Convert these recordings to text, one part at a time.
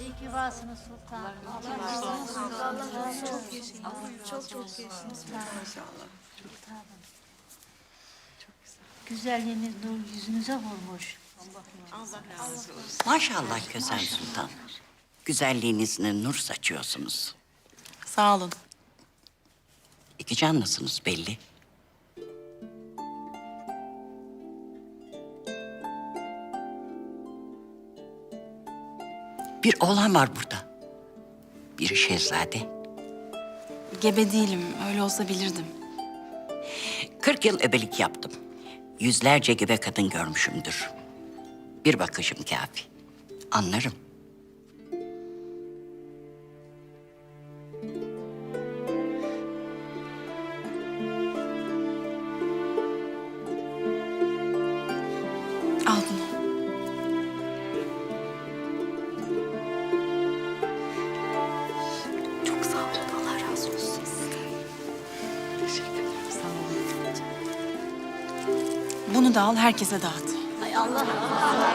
İyi ki varsınız sultanım. Çok çok yaşasın. Güzelliğiniz nur yüzünüze vurmuş. Maşallah Kösem Sultan. Güzelliğinizle nur saçıyorsunuz. Sağ olun. İki canlısınız belli. Bir oğlan var burada. Biri şehzade. Gebe değilim. Öyle olsa bilirdim. Kırk yıl ebelik yaptım. Yüzlerce gebe kadın görmüşümdür. Bir bakışım kafi. Anlarım. Herkese dağıt. Kösem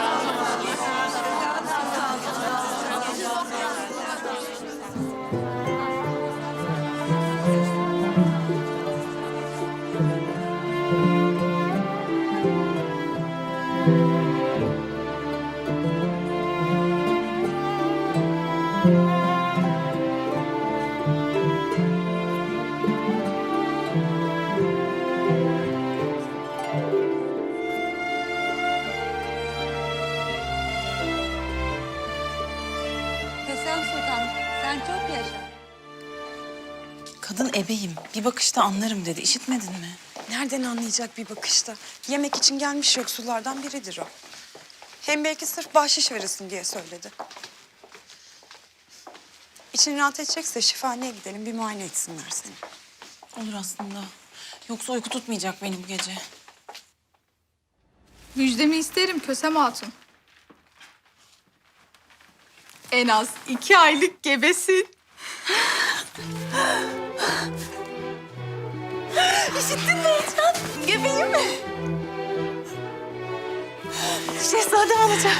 Ebeyim. Bir bakışta anlarım dedi. İşitmedin mi? Nereden anlayacak bir bakışta? Yemek için gelmiş yoksullardan biridir o. Hem belki sırf bahşiş verirsin diye söyledi. İçin rahat edecekse şifaneye gidelim bir muayene etsinler seni. Olur aslında. Yoksa uyku tutmayacak beni bu gece. Müjdemi isterim Kösem Hatun. En az iki aylık gebesin. İşittin mi Ethan? Gebeyim mi? Şehzadem olacak.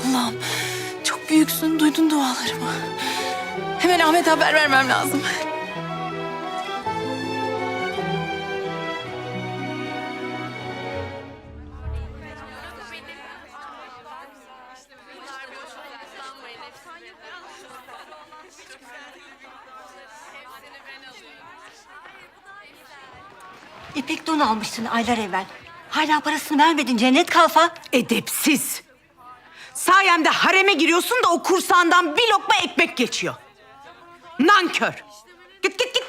Allah'ım çok büyüksün. Duydun dualarımı. Hemen Ahmet'e haber vermem lazım. İpek don almışsın aylar evvel. Hala parasını vermedin cennet kalfa. Edepsiz. Sayemde hareme giriyorsun da o kursağından bir lokma ekmek geçiyor. Nankör. Git git git.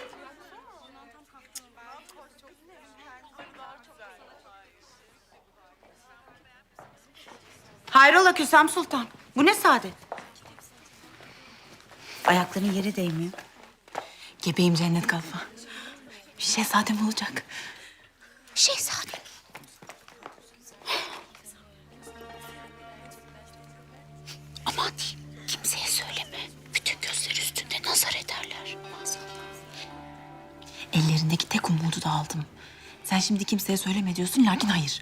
Hayrola Küsem Sultan? Bu ne saadet? Ayakların yere değmiyor. Gebeyim cennet kalfa. Bir şehzadem olacak. Şehzade. Aman diyeyim kimseye söyleme. Bütün gözler üstünde nazar ederler. Ellerindeki tek umudu da aldım. Sen şimdi kimseye söyleme diyorsun lakin hayır.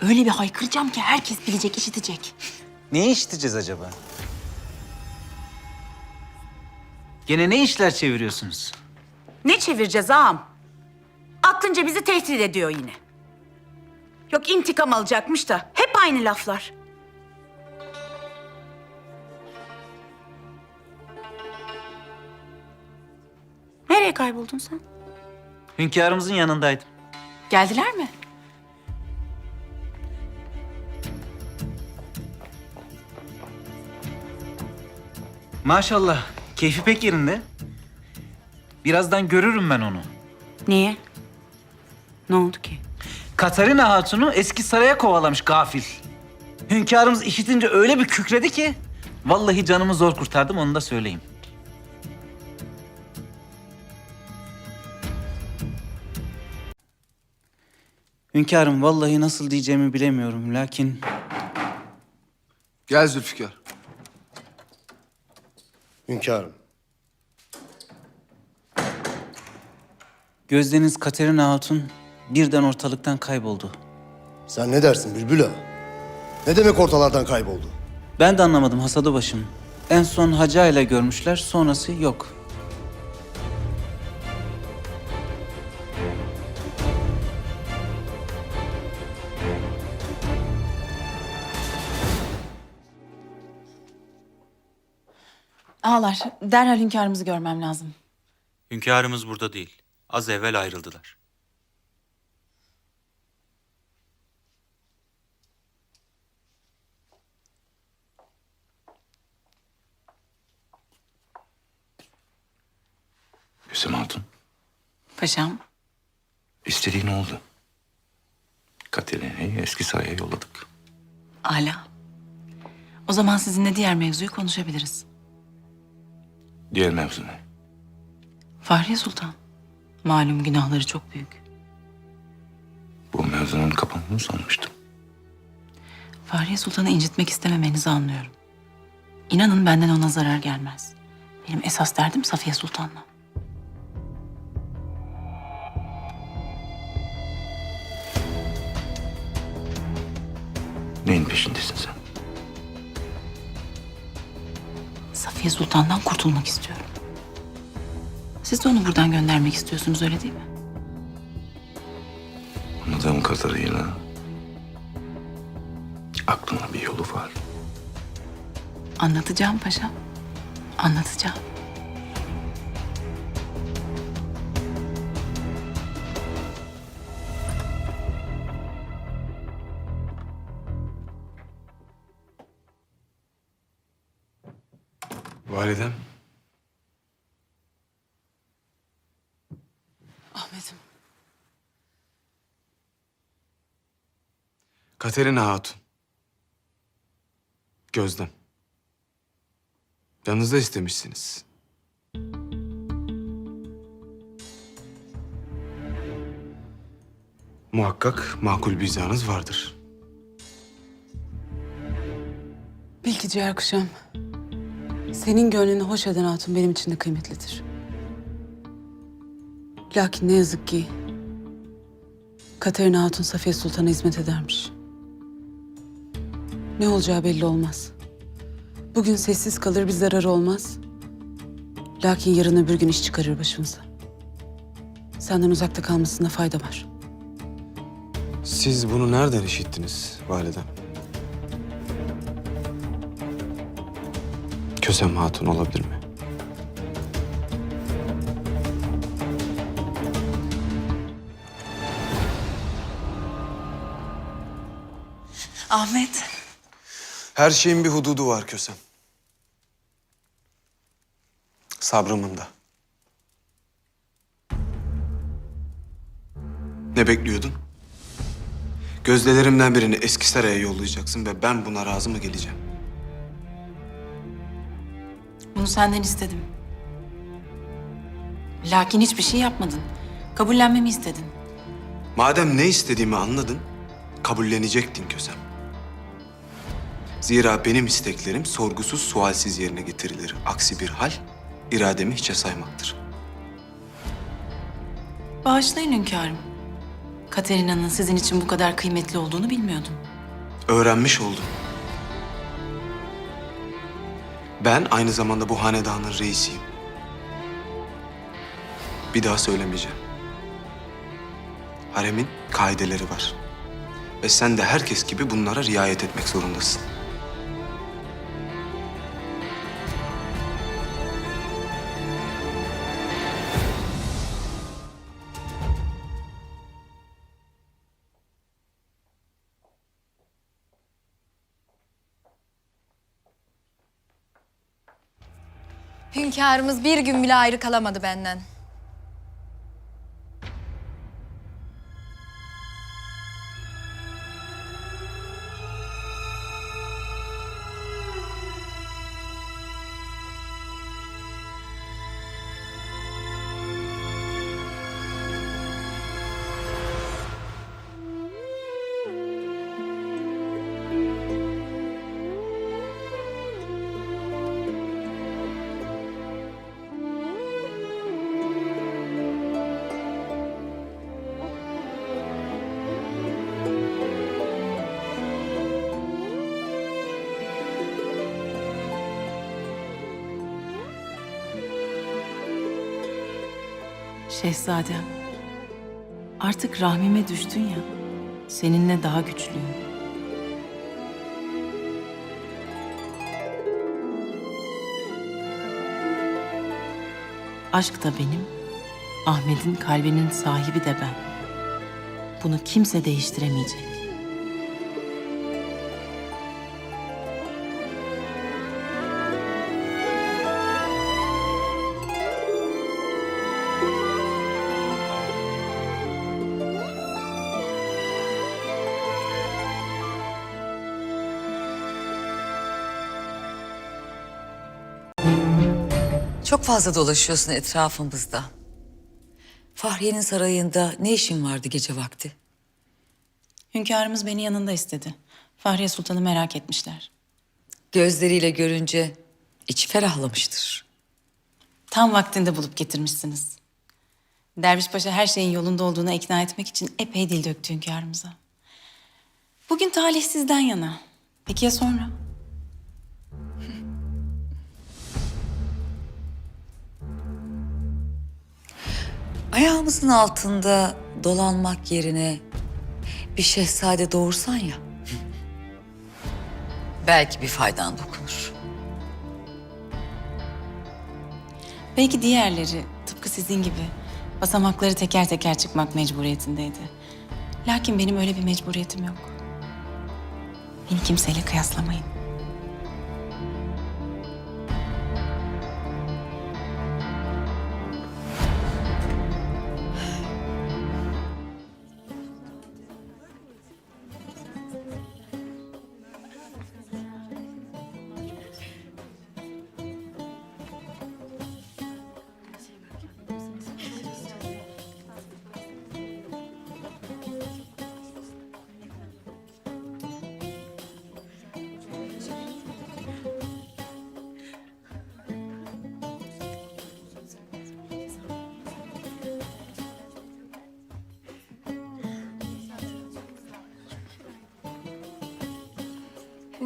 Öyle bir haykıracağım ki herkes bilecek, işitecek. Ne işiteceğiz acaba? Gene ne işler çeviriyorsunuz? Ne çevireceğiz ağam? Aklınca bizi tehdit ediyor yine. Yok intikam alacakmış da hep aynı laflar. Nereye kayboldun sen? Hünkârımızın yanındaydım. Geldiler mi? Maşallah keyfi pek yerinde. Birazdan görürüm ben onu. Niye? Ne oldu ki? Katarina Hatun'u eski saraya kovalamış gafil. Hünkârımız işitince öyle bir kükredi ki... ...vallahi canımı zor kurtardım onu da söyleyeyim. Hünkârım vallahi nasıl diyeceğimi bilemiyorum lakin... Gel Zülfikar. Hünkârım. Gözdeniz Katerina Hatun birden ortalıktan kayboldu. Sen ne dersin Bülbül ağa? Ne demek ortalardan kayboldu? Ben de anlamadım Hasada başım. En son Hacı ile görmüşler, sonrası yok. Ağlar. Derhal hünkârımızı görmem lazım. Hünkârımız burada değil. Az evvel ayrıldılar. Gülsüm Hatun, Paşam. istediğin oldu. Katerina'yı eski saraya yolladık. Ala. O zaman sizinle diğer mevzuyu konuşabiliriz. Diğer mevzu ne? Fahriye Sultan. Malum günahları çok büyük. Bu mevzunun kapandığını sanmıştım. Fahriye Sultan'ı incitmek istememenizi anlıyorum. İnanın benden ona zarar gelmez. Benim esas derdim Safiye Sultan'la. Peşindesin sen? Safiye Sultan'dan kurtulmak istiyorum. Siz de onu buradan göndermek istiyorsunuz öyle değil mi? Anladığım kadarıyla aklına bir yolu var. Anlatacağım paşam. Anlatacağım. Validem, Ahmet'im. Katerina Hatun. Gözden. Yanınızda istemişsiniz. Muhakkak makul bir izahınız vardır. Bil ki ciğer kuşam. Senin gönlünü hoş eden hatun benim için de kıymetlidir. Lakin ne yazık ki Katerina Hatun Safiye Sultan'a hizmet edermiş. Ne olacağı belli olmaz. Bugün sessiz kalır bir zararı olmaz. Lakin yarın öbür gün iş çıkarır başımıza. Senden uzakta kalmasında fayda var. Siz bunu nereden işittiniz validem? Kösem Hatun olabilir mi? Ahmet. Her şeyin bir hududu var Kösem. Sabrımın da. Ne bekliyordun? Gözdelerimden birini eski saraya yollayacaksın ve ben buna razı mı geleceğim? Bunu senden istedim. Lakin hiçbir şey yapmadın. Kabullenmemi istedin. Madem ne istediğimi anladın, kabullenecektin Kösem. Zira benim isteklerim sorgusuz sualsiz yerine getirilir. Aksi bir hal, irademi hiçe saymaktır. Bağışlayın hünkârım. Katerina'nın sizin için bu kadar kıymetli olduğunu bilmiyordum. Öğrenmiş oldum. Ben aynı zamanda bu hanedanın reisiyim. Bir daha söylemeyeceğim. Haremin kaideleri var. Ve sen de herkes gibi bunlara riayet etmek zorundasın. Hünkârımız bir gün bile ayrı kalamadı benden. Şehzadem. Artık rahmime düştün ya. Seninle daha güçlüyüm. Aşk da benim, Ahmet'in kalbinin sahibi de ben. Bunu kimse değiştiremeyecek. Fazla dolaşıyorsun etrafımızda. Fahriye'nin sarayında ne işin vardı gece vakti? Hünkârımız beni yanında istedi. Fahriye Sultan'ı merak etmişler. Gözleriyle görünce içi ferahlamıştır. Tam vaktinde bulup getirmişsiniz. Derviş Paşa her şeyin yolunda olduğuna ikna etmek için epey dil döktü hünkârımıza. Bugün talih sizden yana. Peki ya sonra? Ayağımızın altında dolanmak yerine bir şehzade doğursan ya. Belki bir faydan dokunur. Belki diğerleri tıpkı sizin gibi basamakları teker teker çıkmak mecburiyetindeydi. Lakin benim öyle bir mecburiyetim yok. Beni kimseyle kıyaslamayın.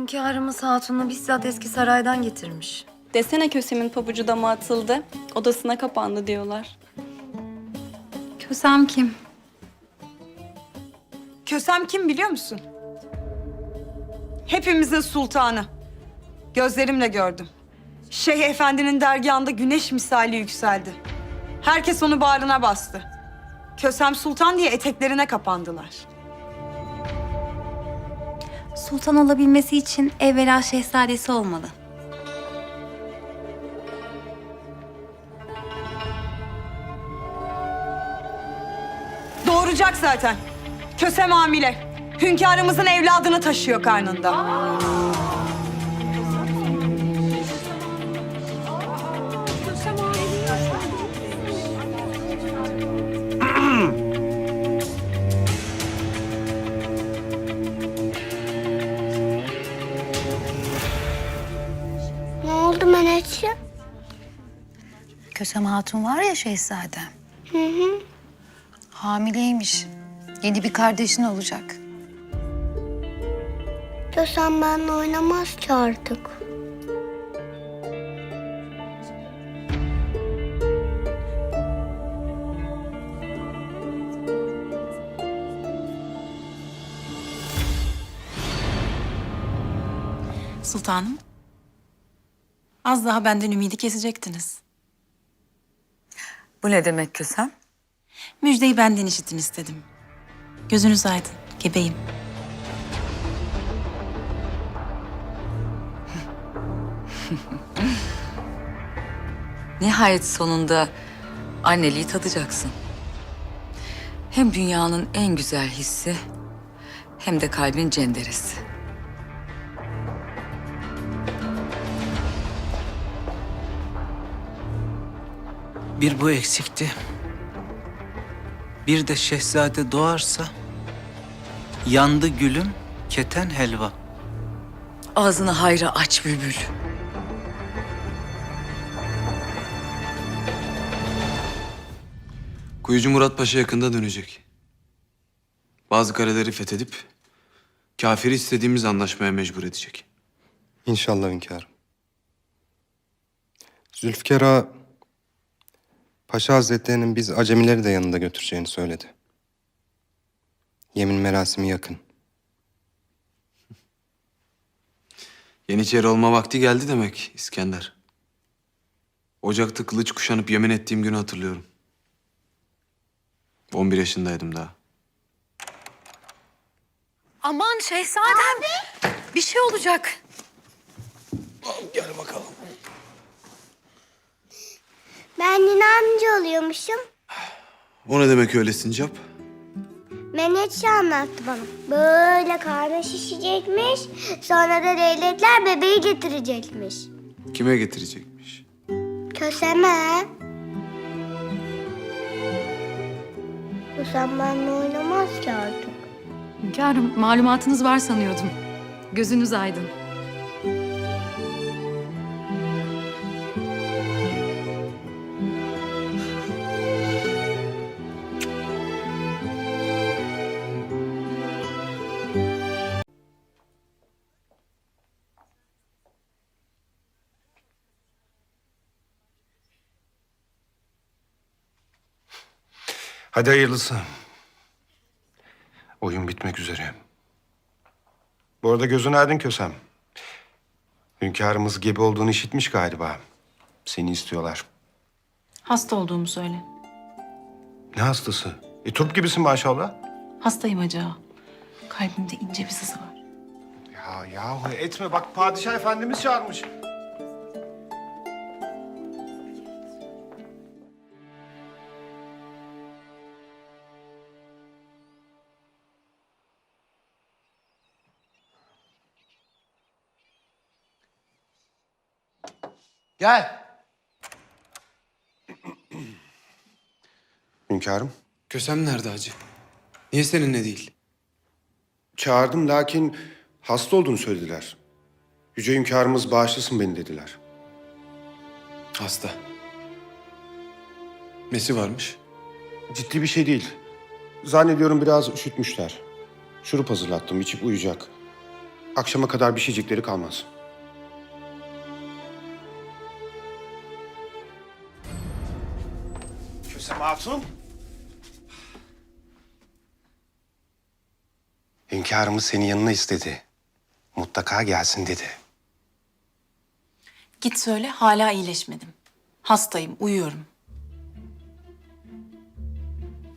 Hünkârımız Hatun'u bizzat eski saraydan getirmiş. Desene Kösem'in pabucu dama atıldı. Odasına kapandı diyorlar. Kösem kim? Kösem kim biliyor musun? Hepimizin sultanı. Gözlerimle gördüm. Şeyh Efendi'nin dergahında güneş misali yükseldi. Herkes onu bağrına bastı. Kösem Sultan diye eteklerine kapandılar. Sultan olabilmesi için evvela şehzadesi olmalı. Doğuracak zaten. Kösem hamile. Hünkârımızın evladını taşıyor karnında. Ne Kösem Hatun var ya şehzadem. Hı hı. Hamileymiş. Yeni bir kardeşin olacak. Kösem benimle oynamaz ki artık. Sultanım. Az daha benden ümidi kesecektiniz. Bu ne demek Kösem? Müjdeyi benden işitin istedim. Gözünüz aydın, gebeyim. Nihayet sonunda anneliği tadacaksın. Hem dünyanın en güzel hissi hem de kalbin cenderesi. Bir bu eksikti. Bir de şehzade doğarsa yandı gülüm keten helva. Ağzını hayra aç bülbül. Kuyucu Murat Paşa yakında dönecek. Bazı kaleleri fethedip kafiri istediğimiz anlaşmaya mecbur edecek. İnşallah hünkârım. Zülfikar Ağa Paşa Hazretlerinin biz acemileri de yanında götüreceğini söyledi. Yemin merasimi yakın. Yeniçeri olma vakti geldi demek İskender. Ocakta kılıç kuşanıp yemin ettiğim günü hatırlıyorum. 11 yaşındaydım daha. Aman şehzadem. Bir şey olacak. Ben Nine amca oluyormuşum. O ne demek öyle sincap? Menekşe anlattı bana. Böyle karnı şişecekmiş. Sonra da devletler bebeği getirecekmiş. Kime getirecekmiş? Köseme. Kösem benimle oynamaz ki artık. Hünkârım malumatınız var sanıyordum. Gözünüz aydın. Hadi hayırlısı. Oyun bitmek üzere. Bu arada gözün aydın Kösem. Hünkârımız gebe olduğunu işitmiş galiba. Seni istiyorlar. Hasta olduğumu söyle. Ne hastası? E turp gibisin maşallah. Hastayım Hacı Ağa. Kalbimde ince bir sızı var. Ya yahu etme bak padişah efendimiz çağırmış. Gel. Hünkârım. Kösem nerede hacı? Niye seninle değil? Çağırdım lakin hasta olduğunu söylediler. Yüce hünkârımız bağışlasın beni dediler. Hasta. Nesi varmış? Ciddi bir şey değil. Zannediyorum biraz üşütmüşler. Şurup hazırlattım, içip uyuyacak. Akşama kadar bir şeycikleri kalmaz. Kösem Hatun. Hünkârımız seni yanına istedi. Mutlaka gelsin dedi. Git söyle hala iyileşmedim. Hastayım, uyuyorum.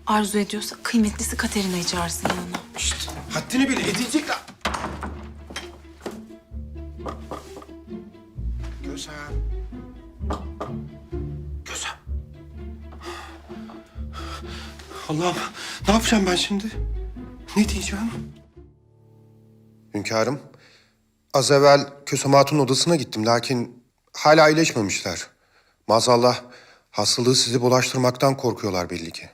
Arzu ediyorsa kıymetlisi Katerina'yı çağırsın yanına. Haddini bil, edilecek la... Kösem. Allah'ım, ne yapacağım ben şimdi? Ne diyeceğim? Hünkârım, az evvel Kösem Hatun odasına gittim lakin hala iyileşmemişler. Maazallah hastalığı sizi bulaştırmaktan korkuyorlar belli ki.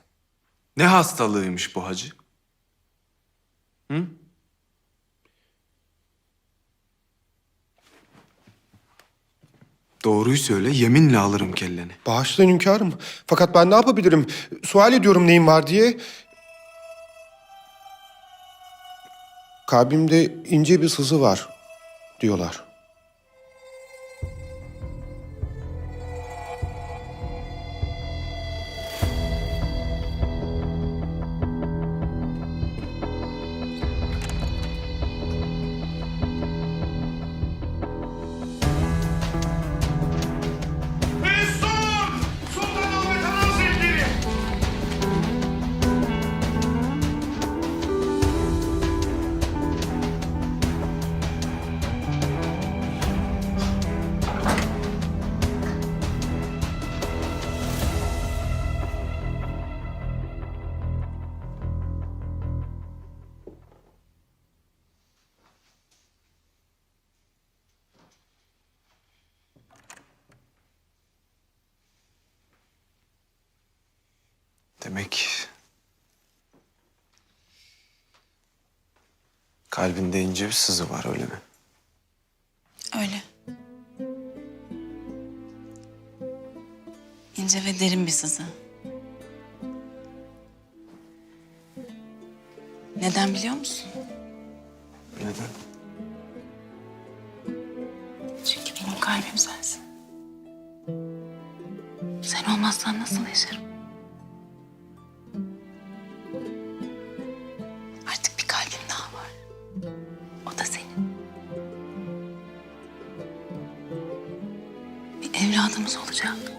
Ne hastalığıymış bu hacı? Hı? Doğruyu söyle, yeminle alırım kelleni. Bağışlayın hünkârım. Fakat ben ne yapabilirim? Sual ediyorum neyim var diye. Kalbimde ince bir sızı var diyorlar. Demek... Kalbinde ince bir sızı var öyle mi? Öyle. İnce ve derin bir sızı. Neden biliyor musun? Neden? Çünkü benim kalbim sensin. Sen olmazsan nasıl yaşarım? Evladımız olacak.